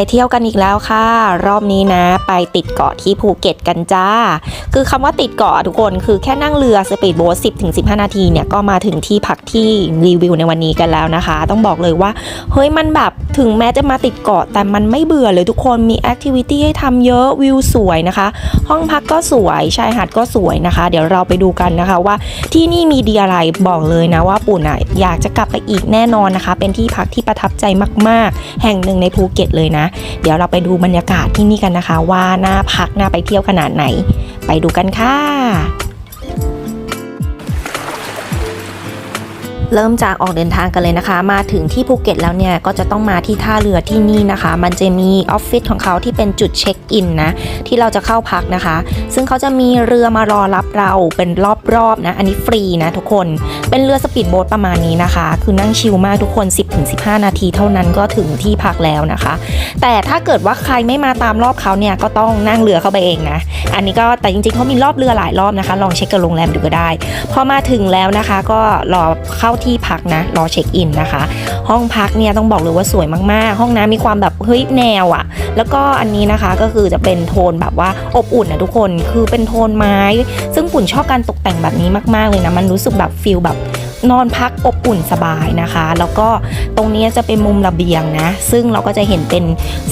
ไปเที่ยวกันอีกแล้วค่ะ รอบนี้นะ ไปติดเกาะที่ภูเก็ตกันจ้า คือคำว่าติดเกาะทุกคนคือแค่นั่งเรือสปีดโบ๊ท10ถึง15นาทีเนี่ย ก็มาถึงที่พักที่รีวิวในวันนี้กันแล้วนะคะ ต้องบอกเลยว่า เฮ้ยมันแบบถึงแม้จะมาติดเกาะแต่มันไม่เบื่อเลยทุกคนมีแอคทิวิตี้ให้ทำเยอะวิวสวยนะคะ ห้องพักก็สวยชายหาดก็สวยนะคะ เดี๋ยวเราไปดูกันนะคะว่าที่นี่มีดีอะไรบอกเลยนะว่าปุ่นอะอยากจะกลับไปอีกแน่นอนนะคะ เป็นที่พักที่ประทับใจมาก ๆ แห่งหนึ่งในภูเก็ตเลยนะเดี๋ยวเราไปดูบรรยากาศที่นี่กันนะคะ ว่าน่าพักน่าไปเที่ยวขนาดไหน ไปดูกันค่ะ เริ่มจากออกเดินทางกันเลยนะคะ มาถึงที่ภูเก็ตแล้วเนี่ยก็จะต้องมาที่ท่าเรือที่นี่นะคะ มันจะมีออฟฟิศของเขาที่เป็นจุดเช็คอินนะที่เราจะเข้าพักนะคะ ซึ่งเขาจะมีเรือมารอรับเราเป็นรอบๆนะ อันนี้ฟรีนะทุกคนเป็นเรือสปีดโบ๊ทประมาณนี้นะคะ คือนั่งชิลมากทุกคน 10-15 นาทีเท่านั้นก็ถึงที่พักแล้วนะคะ แต่ถ้าเกิดว่าใครไม่มาตามรอบเขาเนี่ยก็ต้องนั่งเรือเข้าไปเองนะอันนี้ก็แต่จริงๆเขามีรอบเรือหลายรอบนะคะ ลองเช็คกับโรงแรมดูก็ได้ พอมาถึงแล้วนะคะ ก็รอเข้าที่พักนะรอเช็คอินนะคะ ห้องพักเนี่ยต้องบอกเลยว่าสวยมากๆ ห้องน้ำมีความแบบเฮ้ยแนวอะ่ะ แล้วก็อันนี้นะคะก็คือจะเป็นโทนแบบว่าอบอุ่นนะทุกคนคือเป็นโทนไม้ ซึ่งปุ่นชอบการตกแต่งแบบนี้มากๆเลยนะมันรู้สึกแบบฟิลแบบ นอนพักอบอุ่นสบายนะคะ แล้วก็ตรงนี้จะเป็นมุมระเบียงนะ ซึ่งเราก็จะเห็นเป็น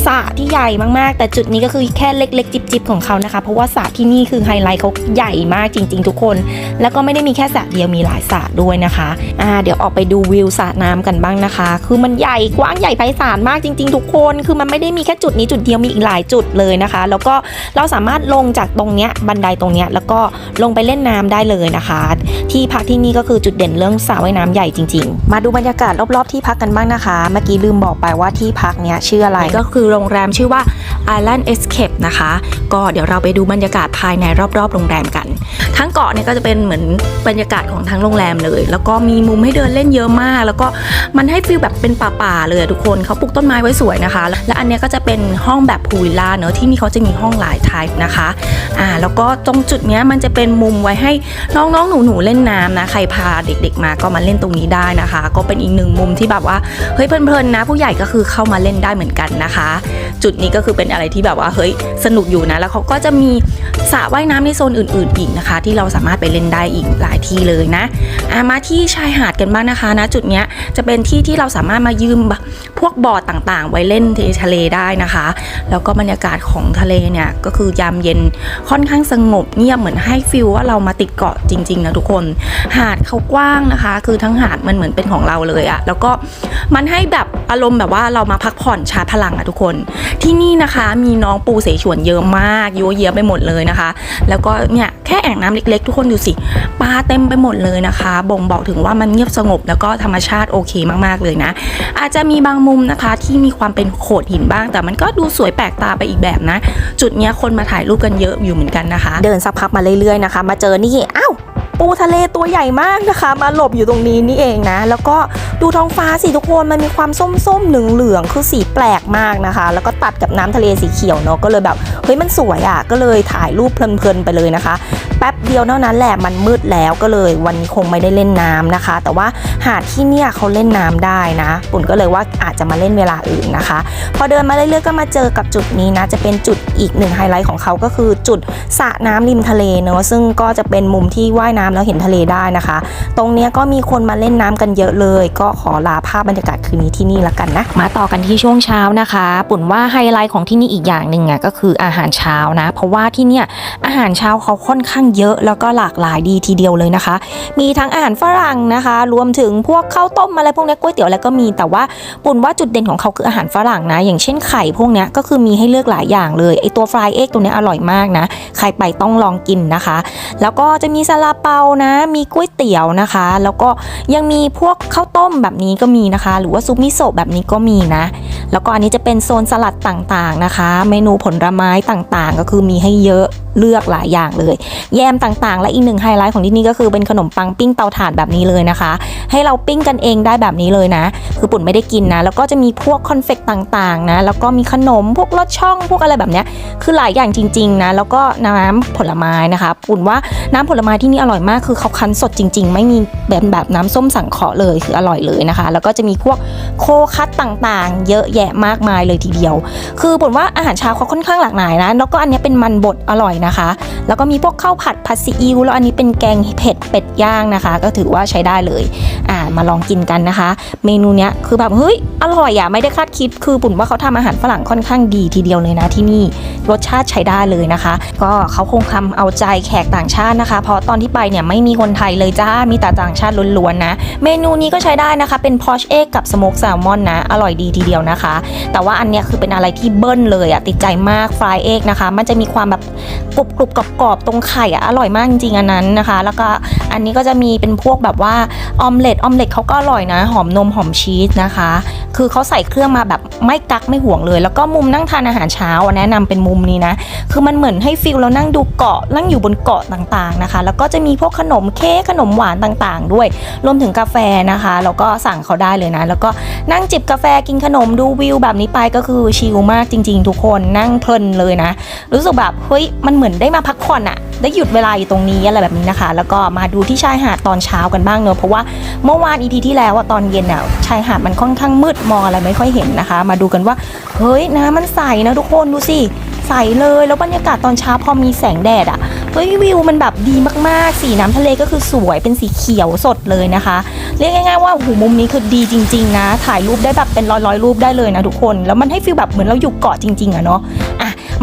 สระที่ใหญ่มากๆ แต่จุดนี้ก็คือแค่เล็ก ๆ จิบๆของเขานะคะ เพราะว่าสระที่นี่คือไฮไลท์เขาใหญ่มากจริง ๆ ทุกคน แล้วก็ไม่ได้มีแค่สระเดียวมีหลายสระด้วยนะคะอ่าเดี๋ยวออกไปดูวิวสระน้ำกันบ้างนะคะ คือมันใหญ่กว้างใหญ่ไพศาลมากจริง ๆ ทุกคน คือมันไม่ได้มีแค่จุดนี้จุดเดียวมีอีกหลายจุดเลยนะคะ แล้วก็เราสามารถลงจากตรงเนี้ยบันไดตรงเนี้ยแล้วก็ลงไปเล่นน้ำได้เลยนะคะ ที่พักที่นี่ก็คือจุดเด่นเรื่องสระว่ายน้ำใหญ่จริง ๆ มาดูบรรยากาศรอบๆที่พักกันบ้างนะคะ เมื่อกี้ลืมบอกไปว่าที่พักเนี้ยชื่ออะไรก็คือโรงแรมชื่อว่า Island Escape นะคะ ก็เดี๋ยวเราไปดูบรรยากาศภายในรอบๆ โรงแรมกัน ทั้งเกาะเนี่ยก็จะเป็นเหมือนบรรยากาศของทั้งโรงแรมเลย แล้วก็มีมุมให้เดินเล่นเยอะมาก แล้วก็มันให้ฟีลแบบเป็นป่าๆเลยอะทุกคนเขาปลูกต้นไม้ไว้สวยนะคะ และอันเนี้ยก็จะเป็นห้องแบบพูลวิลล่าเนอะที่นี่เขาจะมีห้องหลายไทป์นะคะอ่าแล้วก็ตรงจุดเนี้ยมันจะเป็นมุมไว้ให้น้องๆหนูๆเล่นน้ำนะใครพาเด็กๆมาก็มาเล่นตรงนี้ได้นะคะ ก็เป็นอีกหนึ่งมุมที่แบบว่าเฮ้ยเพลินๆนะ ผู้ใหญ่ก็คือเข้ามาเล่นได้เหมือนกันนะคะ จุดนี้ก็คือเป็นอะไรที่แบบว่าเฮ้ยสนุกอยู่นะแล้วเขาก็จะมีสระว่ายน้ำในโซนอื่น ๆ อีกนะคะ ที่เราสามารถไปเล่นได้อีกหลายที่เลยนะอะมาที่ชายหาดกันบ้างนะคะนะจุดเนี้ยจะเป็นที่ที่เราสามารถมายืมพวกบอร์ดต่างๆ ไว้เล่นที่ทะเลได้นะคะ แล้วก็บรรยากาศของทะเลเนี่ยก็คือยามเย็นค่อนข้างสงบเงียบเหมือนให้ฟิลว่าเรามาติดเกาะจริงๆนะทุกคน หาดเขากว้างนะคะคือทั้งหาดมันเหมือนเป็นของเราเลยอะแล้วก็มันให้แบบอารมณ์แบบว่าเรามาพักผ่อนชาร์จพลังอะทุกคน ที่นี่นะคะมีน้องปูเสฉวนเยอะมากเยอะเยะไปหมดเลยนะคะ แล้วก็เนี่ยแค่แอ่งน้ำเล็กๆ ทุกคนดูสิปลาเต็มไปหมดเลยนะคะ บ่งบอกถึงว่ามันเงียบสงบแล้วก็ธรรมชาติโอเคมากๆเลยนะ อาจจะมีบางมุมนะคะที่มีความเป็นโขดหินบ้าง แต่มันก็ดูสวยแปลกตาไปอีกแบบนะ จุดเนี้ยคนมาถ่ายรูปกันเยอะอยู่เหมือนกันนะคะ เดินสักพักมาเรื่อยๆนะคะ มาเจอนี่อ้า ปูทะเลตัวใหญ่มากนะคะ มาหลบอยู่ตรงนี้นี่เองนะ แล้วก็ดูท้องฟ้าสิทุกคนมันมีความส้มๆเหลืองๆคือสีแปลกมากนะคะ แล้วก็ตัดกับน้ำทะเลสีเขียวเนาะก็เลยแบบเฮ้ยมันสวยอะ่ะก็เลยถ่ายรูปเพลินๆไปเลยนะคะ ป๊บเดียวเท่านั้นแหละมันมืดแล้วก็เลย วันนี้คงไม่ได้เล่นน้ำนะคะ แต่ว่าหาดที่เนี่ยเขาเล่นน้ำได้นะปุ่นก็เลยว่าอาจจะมาเล่นเวลาอื่นนะคะ พอเดินมาเรื่อยๆก็มาเจอกับจุดนี้นะ จะเป็นจุดอีกหนึ่งไฮไลท์ของเขาก็คือจุดสระน้ำริมทะเลเนอะซึ่งก็จะเป็นมุมที่ว่ายน้ำแล้วเห็นทะเลได้นะคะ ตรงเนี้ยก็มีคนมาเล่นน้ำกันเยอะเลย ก็ขอลาภาพบรรยากาศคืนนี้ที่นี่ละกันนะมาต่อกันที่ช่วงเช้านะคะ ปุ่นว่าไฮไลท์ของที่นี่อีกอย่างหนึ่งอะก็คืออาหารเช้านะ เพราะว่าที่เนี่ยอาหารเช้าเขาค่อนข้างเยอะแล้วก็หลากหลายดีทีเดียวเลยนะคะ มีทั้งอาหารฝรั่งนะคะ รวมถึงพวกข้าวต้มอะไรพวกนี้ก๋วยเตี๋ยวอะไรก็มี แต่ว่าปุ่นว่าจุดเด่นของเขาคืออาหารฝรั่งนะ อย่างเช่นไข่พวกนี้ก็คือมีให้เลือกหลายอย่างเลยไอตัวฟรายเอ็กตัวนี้อร่อยมากนะใครไปต้องลองกินนะคะ แล้วก็จะมีซาลาเปานะ มีก๋วยเตี๋ยวนะคะ แล้วก็ยังมีพวกข้าวต้มแบบนี้ก็มีนะคะ หรือว่าซุปมิโซะแบบนี้ก็มีนะ แล้วก็อันนี้จะเป็นโซนสลัดต่างๆนะคะ เมนูผลไม้ต่างๆ ก็คือมีให้เยอะ เลือกหลายอย่างเลย แยมต่างๆ และอีกหนึ่งไฮไลท์ของที่นี่ก็คือเป็นขนมปังปิ้งเตาถ่านแบบนี้เลยนะคะ ให้เราปิ้งกันเองได้แบบนี้เลยนะ คือปุ่นไม่ได้กินนะ แล้วก็จะมีพวกคอนเฟกต่างๆนะแล้วก็มีขนมพวกลอดช่องพวกอะไรแบบเนี้ยคือหลายอย่างจริงๆนะแล้วก็น้ำผลไม้นะคะปุ่นว่าน้ำผลไม้ที่นี่อร่อยมากคือเขาคั้นสดจริง ๆ ไม่มีแบบแบบน้ำส้มสังเคราะห์เลยคืออร่อยเลยนะคะ แล้วก็จะมีพวกโคคัตต่างๆ เยอะแยะมากมายเลยทีเดียว คือปุ่นว่าอาหารเช้าเขาค่อนข้างหลากหลายนะแล้วก็อันนี้เป็นมันบดอร่อยนะคะ แล้วก็มีพวกข้าวผัดผัดซีอิ๊วแล้วอันนี้เป็นแกงเผ็ดเป็ดย่างนะคะ ก็ถือว่าใช้ได้เลยอ่ามาลองกินกันนะคะ เมนูเนี้ยคือแบบเฮ้ยอร่อยอะไม่ได้คาดคิดคือปุ่นว่าเขาทำอาหารฝรั่งค่อนข้างดีทีเดียวเลยนะที่นี่รสชาติใช้ได้เลยนะคะ ก็เขาคงทำเอาใจแขกต่างชาตินะคะ เพราะตอนที่ไปเนี่ยไม่มีคนไทยเลยจ้ามีแต่ต่างชาติล้วนๆนะ เมนูนี้ก็ใช้ได้นะคะเป็นพอชเอ็กกับสโมกแซลมอนนะ อร่อยดีทีเดียวนะคะ แต่ว่าอันเนี้ยคือเป็นอะไรที่เบิ้ลเลยอะติดใจมากฟรายเอ็กนะคะ มันจะมีความแบบกรุบกรุบกรอบๆตรงไข่อะอร่อยมากจริงๆอันนั้นนะคะ แล้วก็อันนี้ก็จะมีเป็นพวกแบบว่าออมเล็ตออมเล็ตเขาก็อร่อยนะ หอมนมหอมชีสนะคะ คือเขาใส่เครื่องมาแบบไม่กักไม่ห่วงเลย แล้วก็มุมนั่งทานอาหารเช้าแนะนำเป็นมุมนี้นะ คือมันเหมือนให้ฟิลเรานั่งดูเกาะนั่งอยู่บนเกาะต่างๆนะคะ แล้วก็จะมีพวกขนมเค้กขนมหวานต่างๆ ด้วย รวมถึงกาแฟนะคะแล้วก็สั่งเขาได้เลยนะ แล้วก็นั่งจิบกาแฟกินขนมดูวิวแบบนี้ไปก็คือชิลมากจริง ๆ ทุกคนนั่งเพลินเลยนะ รู้สึกแบบเฮ้ยมันเหมือนได้มาพักผ่อนอะได้หยุดเวลาอยู่ตรงนี้อะไรแบบนี้นะคะ แล้วก็มาดูที่ชายหาดตอนเช้ากันบ้างเนอะเพราะว่าเมื่อวานอีพีที่แล้วอะตอนเย็นอะชายหาดมันค่อนข้างมืดมองอะไรไม่ค่อยเห็นนะคะ มาดูกันว่าเฮ้ยน้ำมันใสนะทุกคนดูสิใสเลยแล้วบรรยากาศตอนเช้าพอมีแสงแดดอะเฮ้ยวิวมันแบบดีมากๆ สีน้ำทะเลก็คือสวยเป็นสีเขียวสดเลยนะคะ เรียกง่ายๆว่าหูมุมนี้คือดีจริง ๆ นะ ถ่ายรูปได้แบบเป็นร้อยๆรูปได้เลยนะทุกคน แล้วมันให้ฟีลแบบเหมือนเราอยู่เกาะจริงๆอะเนาะ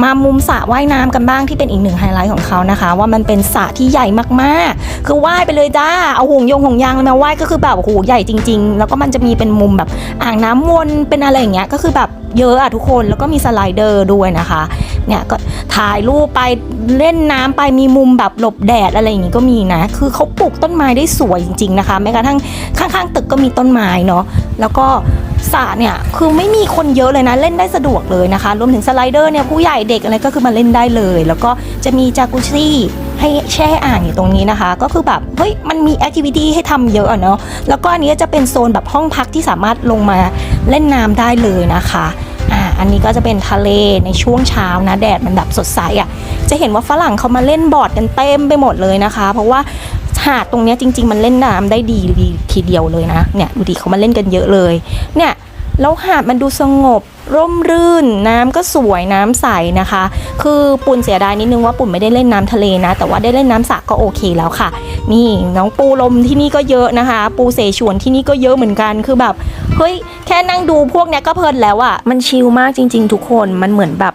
มามุมสระว่ายน้ำกันบ้างที่เป็นอีกหนึ่งไฮไลท์ของเขานะคะ ว่ามันเป็นสระที่ใหญ่มากๆ คือว่ายไปเลยจ้าเอาห่วงยงห่วงยางเลยมาว่ายก็คือแบบโอ้โหใหญ่จริง ๆ แล้วก็มันจะมีเป็นมุมแบบอ่างน้ำวนเป็นอะไรอย่างเงี้ยก็คือแบบเยอะอะทุกคนแล้วก็มีสไลเดอร์ด้วยนะคะ เนี่ยก็ถ่ายรูปไปเล่นน้ำไปมีมุมแบบหลบแดดอะไรอย่างงี้ก็มีนะ คือเขาปลูกต้นไม้ได้สวยจริงๆนะคะแม้กระทั่งข้างๆ ตึกก็มีต้นไม้เนาะแล้วก็สระเนี่ยคือไม่มีคนเยอะเลยนะเล่นได้สะดวกเลยนะคะ รวมถึงสไลเดอร์เนี่ยผู้ใหญ่เด็กอะไรก็คือมาเล่นได้เลย แล้วก็จะมีจากุซี่ให้แช่อ่างอยู่ตรงนี้นะคะ ก็คือแบบเฮ้ยมันมีแอคทิวิตี้ให้ทำเยอะเนาะแล้วก็อันนี้จะเป็นโซนแบบห้องพักที่สามารถลงมาเล่นน้ำได้เลยนะคะ อันนี้ก็จะเป็นทะเลในช่วงเช้านะแดดมันแบบสดใสอะ จะเห็นว่าฝรั่งเขามาเล่นบอร์ดกันเต็มไปหมดเลยนะคะ เพราะว่าหาดตรงนี้จริง ๆ มันเล่นน้ำได้ดีดีทีเดียวเลยนะเนี่ยดูดิเขามาเล่นกันเยอะเลยเนี่ยแล้วหาดมันดูสงบ ร่มรื่น น้ำก็สวยน้ำใสนะคะ คือปุ่นเสียดายนิดนึงว่าปุ่นไม่ได้เล่นน้ำทะเลนะ แต่ว่าได้เล่นน้ำสระก็โอเคแล้วค่ะ นี่น้องปูลมที่นี่ก็เยอะนะคะ ปูเสฉวนที่นี่ก็เยอะเหมือนกันคือแบบเฮ้ยแค่นั่งดูพวกเนี้ยก็เพลินแล้วอะ่ะมันชิลมากจริง ๆ ทุกคนมันเหมือนแบบ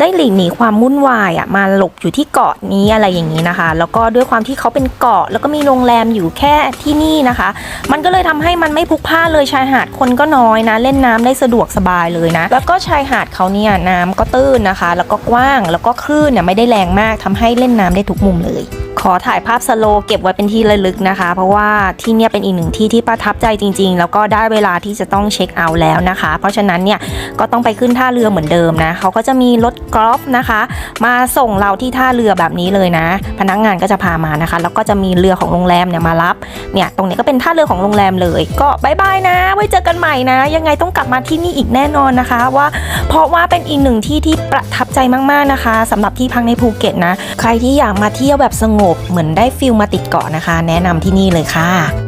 ได้หลีกหนีความวุ่นวายอะ่ะมาหลบอยู่ที่เกาะนี้อะไรอย่างนี้นะคะ แล้วก็ด้วยความที่เขาเป็นเกาะ แล้วก็มีโรงแรมอยู่แค่ที่นี่นะคะ มันก็เลยทำให้มันไม่พลุกพล่าเลยชายหาดคนก็น้อยนะ เล่นน้ำได้สะดวกสบายเลยนะ แล้วก็ชายหาดเขาเนี่ยน้ำก็ตื้นนะคะ แล้วก็กว้างแล้วก็คลื่นเนี่ยไม่ได้แรงมากทำให้เล่นน้ำได้ทุกมุมเลยขอถ่ายภาพสโลว์เก็บไว้เป็นที่ระลึกนะคะ เพราะว่าที่นี่เป็นอีกหนึ่งที่ที่ประทับใจจริง ๆ แล้วก็ได้เวลาที่จะต้องเช็คเอาท์แล้วนะคะ เพราะฉะนั้นเนี่ยก็ต้องไปขึ้นท่าเรือเหมือนเดิมนะเขาก็จะมีรถกอล์ฟนะคะ มาส่งเราที่ท่าเรือแบบนี้เลยนะ พนักงานก็จะพามานะคะ แล้วก็จะมีเรือของโรงแรมเนี่ยมารับเนี่ยตรงนี้ก็เป็นท่าเรือของโรงแรมเลย ก็บายบายนะ ไว้เจอกันใหม่นะ ยังไงต้องกลับมาที่นี่อีกแน่นอนนะคะ ว่าเพราะว่าเป็นอีกหนึ่งที่ที่ประทับใจมากๆนะคะสำหรับที่พักในภูเก็ตนะ ใครที่อยากมาเที่ยวแบบสงบเหมือนได้ฟิลมาติดเกาะนะคะ แนะนำที่นี่เลยค่ะ